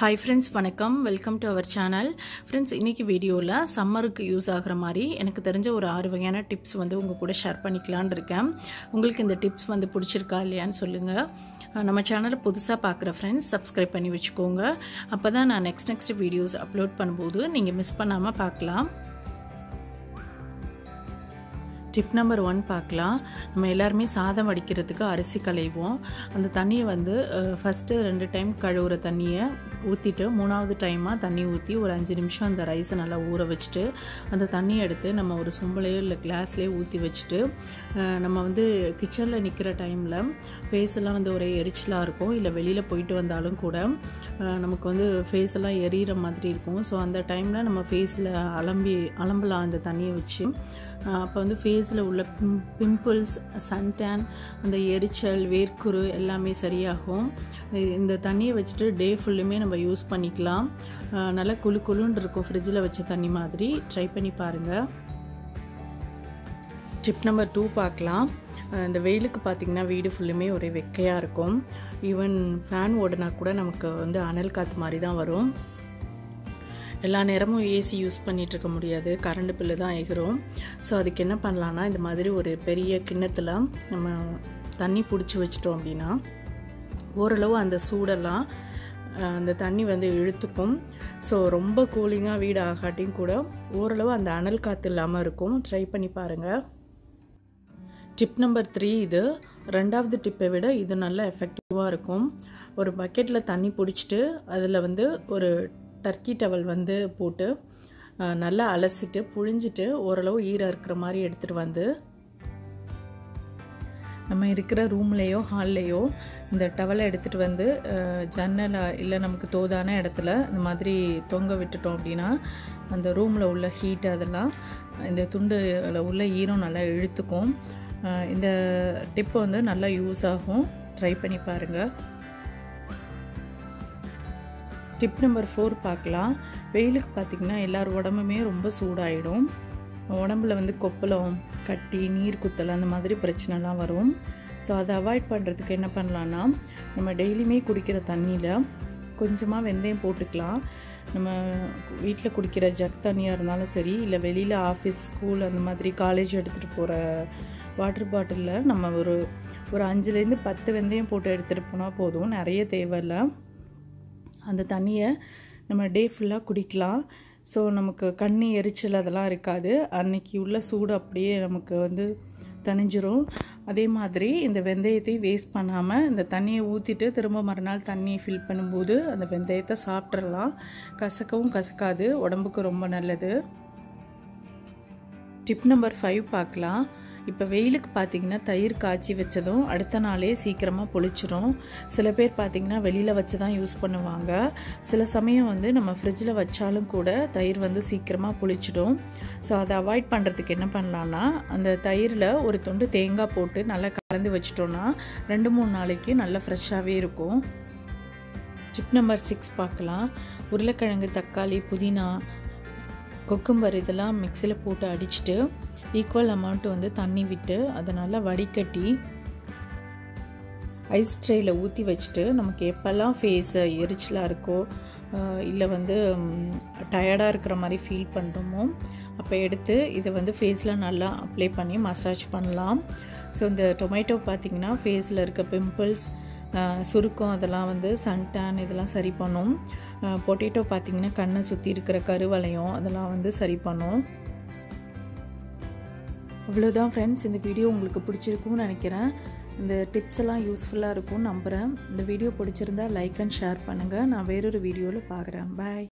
Hi friends வணக்கம். Welcome to our channel friends இன்றைக்கி வீடியோவில் சம்மருக்கு யூஸ் ஆகிற மாதிரி எனக்கு தெரிஞ்ச ஒரு ஆறு வகையான டிப்ஸ் வந்து உங்கள் கூட ஷேர் பண்ணிக்கலான் இருக்கேன். உங்களுக்கு இந்த டிப்ஸ் வந்து பிடிச்சிருக்கா இல்லையான்னு சொல்லுங்கள் நம்ம சேனலை புதுசாக பார்க்குற ஃப்ரெண்ட்ஸ் சப்ஸ்கிரைப் பண்ணி வச்சுக்கோங்க. அப்போ தான் நான் நெக்ஸ்ட் நெக்ஸ்ட் வீடியோஸ் அப்லோட் பண்ணும்போது நீங்கள் மிஸ் பண்ணாமல் பார்க்கலாம் டிப் நம்பர் ஒன் பார்க்கலாம். நம்ம எல்லாருமே சாதம் வடிக்கிறதுக்கு அரிசி களைவோம். அந்த தண்ணியை வந்து ஃபஸ்ட்டு ரெண்டு டைம் கழுவுற தண்ணியை ஊற்றிட்டு மூணாவது டைமாக தண்ணி ஊற்றி ஒரு அஞ்சு நிமிஷம் அந்த ரைஸை நல்லா ஊற வச்சுட்டு அந்த தண்ணியை எடுத்து நம்ம ஒரு சொம்பலையோ இல்லை கிளாஸ்லேயோ ஊற்றி வச்சுட்டு நம்ம வந்து கிச்சனில் நிற்கிற டைமில் ஃபேஸ் எல்லாம் வந்து ஒரே எரிச்சலாக இருக்கும். இல்லை வெளியில் போயிட்டு வந்தாலும் கூட நமக்கு வந்து ஃபேஸ் எல்லாம் எரியிற மாதிரி இருக்கும். ஸோ அந்த டைமில் நம்ம ஃபேஸில் அலம்பி அலம்பலாம் அந்த தண்ணியை வச்சு அப்போ வந்து ஃபேஸில் உள்ள பிம் பிம்பிள்ஸ் சன்டேன் அந்த எரிச்சல் வேர்க்குரு எல்லாமே சரியாகும். இந்த தண்ணியை வச்சுட்டு டே ஃபுல்லுமே நம்ம யூஸ் பண்ணிக்கலாம். நல்லா குழு குழுன்னு இருக்கும் ஃப்ரிட்ஜில் வச்ச தண்ணி மாதிரி. ட்ரை பண்ணி பாருங்கள் டிப் நம்பர் டூ பார்க்கலாம். இந்த வெயிலுக்கு பார்த்திங்கன்னா வீடு ஃபுல்லுமே ஒரே வெக்கையாக இருக்கும். ஈவன் ஃபேன் ஓடினா கூட நமக்கு வந்து அனல் காற்று மாதிரி தான் வரும். எல்லா நேரமும் ஏசி யூஸ் பண்ணிகிட்ருக்க முடியாது. கரண்ட் பில்லு தான் எகிறோம். ஸோ அதுக்கு என்ன பண்ணலான்னா இந்த மாதிரி ஒரு பெரிய கிண்ணத்தில் நம்ம தண்ணி பிடிச்சி வச்சிட்டோம் அப்படின்னா ஓரளவு அந்த சூடெல்லாம் அந்த தண்ணி வந்து இழுத்துக்கும். ஸோ ரொம்ப கூலிங்காக வீடு ஆகாட்டியும் கூட ஓரளவு அந்த அனல் காற்று இல்லாமல் இருக்கும். ட்ரை பண்ணி பாருங்கள் டிப் நம்பர் த்ரீ இது. ரெண்டாவது டிப்பை விட இது நல்ல எஃபெக்டிவாக இருக்கும். ஒரு பக்கெட்டில் தண்ணி பிடிச்சிட்டு அதில் வந்து ஒரு டர்க்கி டவல் வந்து போட்டு நல்லா அலசிட்டு புழிஞ்சிட்டு ஓரளவு ஈரம் இருக்கிற மாதிரி எடுத்துகிட்டு வந்து நம்ம இருக்கிற ரூம்லேயோ ஹால்லேயோ இந்த டவலை எடுத்துகிட்டு வந்து ஜன்னலை இல்லை நமக்கு தோதான இடத்துல இந்த மாதிரி தொங்க விட்டுட்டோம் அப்படின்னா அந்த ரூமில் உள்ள ஹீட் அதெல்லாம் இந்த துண்டில் உள்ள ஈரம் நல்லா இழுத்துக்கும். இந்த டிப்பு வந்து நல்லா யூஸ் ஆகும். ட்ரை பண்ணி பாருங்கள் டிப் நம்பர் ஃபோர் பார்க்கலாம். வெயிலுக்கு பார்த்திங்கன்னா எல்லார் உடம்புமே ரொம்ப சூடாயிடும். உடம்புல வந்து கொப்பளம் கட்டி நீர் குத்தல் அந்த மாதிரி பிரச்சனைலாம் வரும். ஸோ அதை அவாய்ட் பண்ணுறதுக்கு என்ன பண்ணலான்னா நம்ம டெய்லியுமே குடிக்கிற தண்ணியில் கொஞ்சமாக வெந்தயம் போட்டுக்கலாம். நம்ம வீட்டில் குடிக்கிற ஜக் தண்ணியாக இருந்தாலும் சரி இல்லை வெளியில் ஆஃபீஸ் ஸ்கூல் அந்த மாதிரி காலேஜ் எடுத்துகிட்டு போகிற வாட்டர் பாட்டிலில் நம்ம ஒரு ஒரு அஞ்சுலேருந்து பத்து வெந்தயம் போட்டு எடுத்துகிட்டு போனால் போதும். நிறைய தேவையில்லை. அந்த தண்ணியை நம்ம டே ஃபுல்லாக குடிக்கலாம். ஸோ நமக்கு கண் எரிச்சல் அதெல்லாம் இருக்காது. அன்னைக்கு உள்ள சூடு அப்படியே நமக்கு வந்து தணிஞ்சிரும். அதே மாதிரி இந்த வெந்தயத்தை வேஸ்ட் பண்ணாமல் இந்த தண்ணியை ஊற்றிட்டு திரும்ப மறுநாள் தண்ணியை ஃபில் பண்ணும்போது அந்த வெந்தயத்தை சாப்பிட்றலாம் கசக்கவும் கசக்காது. உடம்புக்கு ரொம்ப நல்லது. டிப் நம்பர் ஃபைவ் பார்க்கலாம். இப்போ வெயிலுக்கு பார்த்திங்கன்னா தயிர் காய்ச்சி வச்சதும் அடுத்த நாளே சீக்கிரமாக பொழிச்சிரும் சில பேர் பார்த்திங்கன்னா வெளியில் வச்சு தான் யூஸ் பண்ணுவாங்க. சில சமயம் வந்து நம்ம ஃப்ரிட்ஜில் வச்சாலும் கூட தயிர் வந்து சீக்கிரமாக புளிச்சிடும். ஸோ அதை அவாய்ட் பண்ணுறதுக்கு என்ன பண்ணலான்னா அந்த தயிரில் ஒரு துண்டு தேங்காய் போட்டு நல்லா கலந்து வச்சிட்டோன்னா ரெண்டு மூணு நாளைக்கு நல்லா ஃப்ரெஷ்ஷாகவே இருக்கும். டிப் நம்பர் சிக்ஸ் பார்க்கலாம். உருளைக்கிழங்கு தக்காளி புதினா கொக்கும்பர் இதெல்லாம் மிக்சியில் போட்டு அடிச்சுட்டு ஈக்குவல் அமௌண்ட்டு வந்து தண்ணி விட்டு அதை நல்லா வடிகட்டி ஐஸ் ட்ரேயில் ஊற்றி வச்சுட்டு நமக்கு எப்போல்லாம் ஃபேஸ் எரிச்சலாக இருக்கோ இல்லை வந்து டயர்டாக இருக்கிற மாதிரி ஃபீல் பண்ணுறோமோ அப்போ எடுத்து இதை வந்து ஃபேஸில் நல்லா அப்ளை பண்ணி மசாஜ் பண்ணலாம். ஸோ இந்த டொமேட்டோ பார்த்திங்கன்னா ஃபேஸில் இருக்க பிம்பிள்ஸ் சுருக்கம் அதெல்லாம் வந்து சன்டான் இதெல்லாம் சரி பண்ணும். பொட்டேட்டோ பார்த்திங்கன்னா கண்ணை சுற்றி இருக்கிற கருவளையம் அதெல்லாம் வந்து சரி பண்ணும். அவ்வளோதான் ஃப்ரெண்ட்ஸ் இந்த வீடியோ உங்களுக்கு பிடிச்சிருக்கும்னு நினைக்கிறேன். இந்த டிப்ஸ் எல்லாம் யூஸ்ஃபுல்லாக இருக்கும்னு நம்புகிறேன் இந்த வீடியோ பிடிச்சிருந்தா லைக் அண்ட் ஷேர் பண்ணுங்கள் நான் வேறொரு வீடியோவில் பார்க்குறேன். பாய்